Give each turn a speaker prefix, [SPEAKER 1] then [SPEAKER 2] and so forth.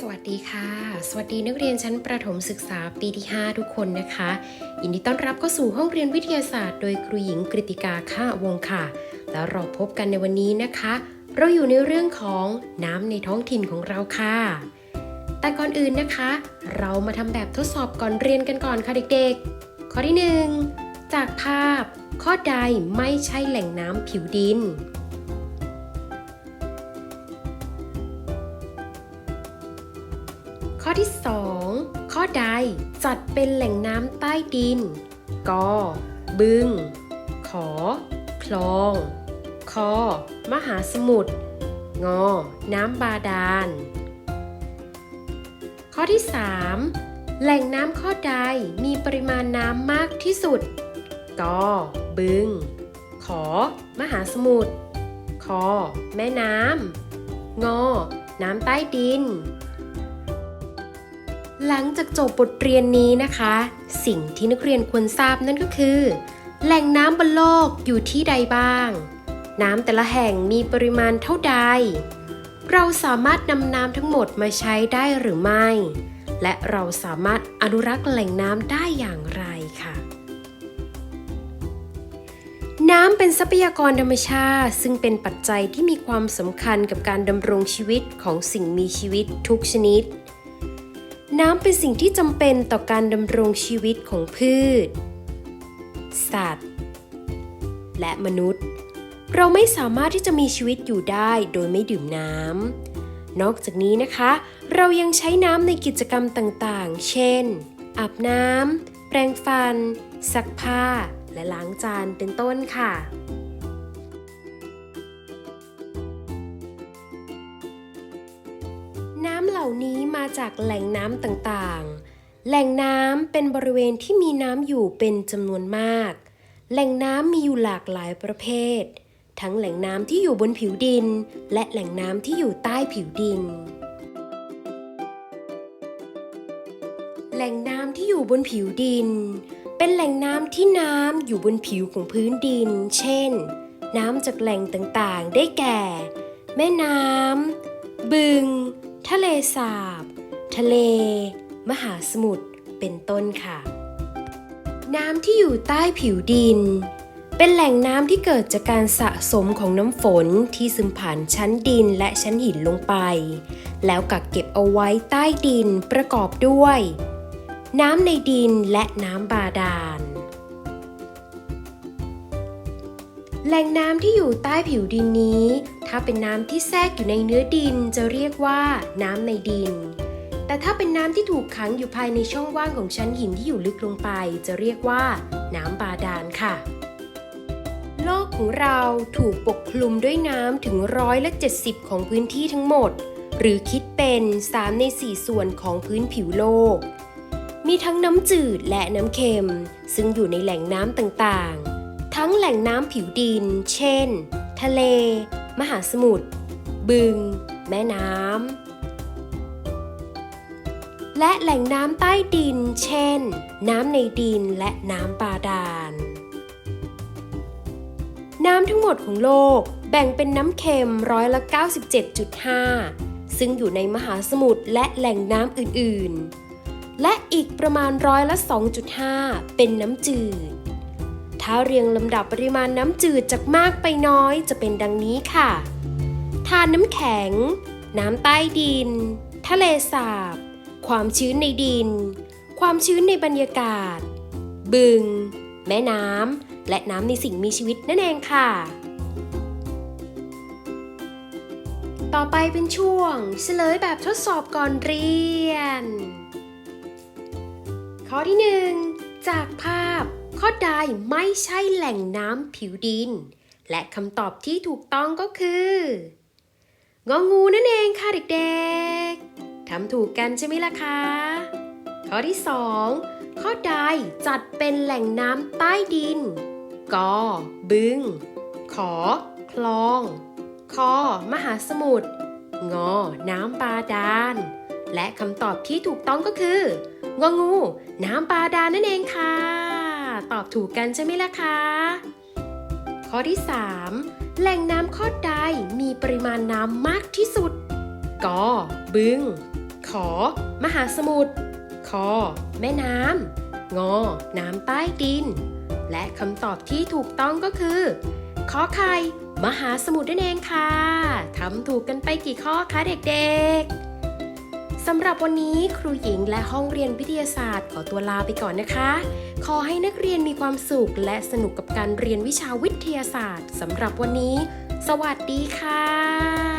[SPEAKER 1] สวัสดีค่ะ สวัสดีนักเรียนชั้นประถมศึกษาปีที่ 5 ทุกคนนะคะ ยินดีต้อนรับเข้าสู่ห้องเรียนวิทยาศาสตร์โดยครูหญิงกริติกาค่าวงค่ะ แล้วเราพบกันในวันนี้นะคะ เราอยู่ในเรื่องของน้ำในท้องถิ่นของเราค่ะ แต่ก่อนอื่นนะคะ เรามาทำแบบทดสอบก่อนเรียนกันก่อนค่ะเด็กๆ ข้อที่ 1 จากภาพ ข้อใดไม่ใช่แหล่งน้ำผิวดิน ที่ 2 ข้อใดจัดเป็นแหล่งน้ำใต้ดิน ก บึง ขอ คลองคอมหาสมุทรงอน้ำบาดาล ข้อที่ 3 แหล่งน้ำข้อใดมีปริมาณน้ำมากที่สุด ก บึง ขอ มหาสมุทรคอแม่น้ำงอน้ำใต้ดิน หลังจากจบบทเรียนนี้นะคะ สิ่งที่นักเรียนควรทราบนั่นก็คือ แหล่งน้ำบนโลกอยู่ที่ใดบ้าง น้ำแต่ละแห่งมีปริมาณเท่าใด เราสามารถนำน้ำทั้งหมดมาใช้ได้หรือไม่ และเราสามารถอนุรักษ์แหล่งน้ำได้อย่างไรค่ะ น้ำเป็นทรัพยากรธรรมชาติ ซึ่งเป็นปัจจัยที่มีความสำคัญกับการดำรงชีวิตของสิ่งมีชีวิตทุกชนิด น้ำเป็นสิ่งที่จำเป็นต่อการดำรงชีวิตของพืช สัตว์ และมนุษย์ เราไม่สามารถที่จะมีชีวิตอยู่ได้โดยไม่ดื่มน้ำ นอกจากนี้นะคะ เรายังใช้น้ำในกิจกรรมต่างๆ เช่น อาบน้ำ แปรงฟัน ซักผ้า และล้างจานเป็นต้นค่ะ เหล่านี้มาจากแหล่งน้ำต่างๆ แหล่งน้ำเป็นบริเวณที่มีน้ำอยู่เป็นจำนวนมาก แหล่งน้ำมีอยู่หลากหลายประเภท ทั้งแหล่งน้ำที่อยู่บนผิวดิน และแหล่งน้ำที่อยู่ใต้ผิวดิน แหล่งน้ำที่อยู่บนผิวดิน เป็นแหล่งน้ำที่น้ำอยู่บนผิวของพื้นดิน เช่น น้ำจากแหล่งต่างๆ ได้แก่ แม่น้ำบึง ทะเลสาบ ทะเล มหาสมุทร เป็นต้นค่ะ น้ำที่อยู่ใต้ผิวดิน เป็นแหล่งน้ำที่เกิดจากการสะสมของน้ำฝนที่ซึมผ่านชั้นดินและชั้นหินลงไป แล้วกักเก็บเอาไว้ใต้ดินประกอบด้วย น้ำในดินและน้ำบาดาล แหล่งน้ำที่อยู่ใต้ผิวดินนี้ ถ้าเป็นน้ำที่แทรกอยู่ในเนื้อดินจะเรียกว่าน้ำในดิน แต่ถ้าเป็นน้ำที่ถูกขังอยู่ภายในช่องว่างของชั้นหินที่อยู่ลึกลงไป จะเรียกว่า น้ำบาดาลค่ะ โลกของเราถูกปกคลุมด้วยน้ำถึงร้อยละ70 ของพื้นที่ทั้งหมด หรือคิดเป็น 3 ใน 4 ส่วนของพื้นผิวโลก มีทั้งน้ำจืดและน้ำเค็ม ซึ่งอยู่ในแหล่งน้ำต่างๆ ทั้งแหล่งน้ำผิวดิน เช่น ทะเล มหาสมุทร บึง แม่น้ำ และแหล่งน้ำใต้ดิน เช่น น้ำในดินและน้ำบาดาล น้ำทั้งหมดของโลกแบ่งเป็นน้ำเค็มร้อยละ 97.5 ซึ่งอยู่ในมหาสมุทรและแหล่งน้ำอื่น ๆ และอีกประมาณร้อยละ 2.5 เป็นน้ำจืด ถ้าเรียงลำดับปริมาณน้ำจืดจากมากไปน้อยจะเป็นดังนี้ค่ะ ทานน้ำแข็ง น้ำใต้ดิน ทะเลสาบ ความชื้นในดิน ความชื้นในบรรยากาศ บึง แม่น้ำ และน้ำในสิ่งมีชีวิตนั่นเองค่ะ ต่อไปเป็นช่วง เฉลยแบบทดสอบก่อนเรียน ข้อที่ 1 จากภาพ ข้อใดไม่ใช่แหล่งน้ำผิวดิน และคำตอบที่ถูกต้องก็คืององูนั่นเองค่ะเด็กๆทำถูกกันใช่ไหมล่ะคะ ข้อที่ 2 ข้อใดจัดเป็นแหล่งน้ำใต้ดินกอบึง ขอ คลอง คอ มหาสมุทร งอ น้ำบาดาล และคำตอบที่ถูกต้องก็คืององู น้ำบาดาลนั่นเองค่ะ ตอบถูกกันใช่ไหมล่ะคะ ข้อที่ 3 แหล่งน้ำข้อใดมีปริมาณน้ำมากที่สุด ก บึงขอมหาสมุทรคอแม่น้ำงอน้ำใต้ดิน และคำตอบที่ถูกต้องก็คือ ขอไข่ มหาสมุทรนั่นเองค่ะ ทำถูกกันไปกี่ข้อคะเด็กๆ สำหรับวันนี้ครูหญิงและห้องเรียนวิทยาศาสตร์ขอตัวลาไปก่อนนะคะ ขอให้นักเรียนมีความสุขและสนุกกับการเรียนวิชาวิทยาศาสตร์สำหรับวันนี้ สวัสดีค่ะ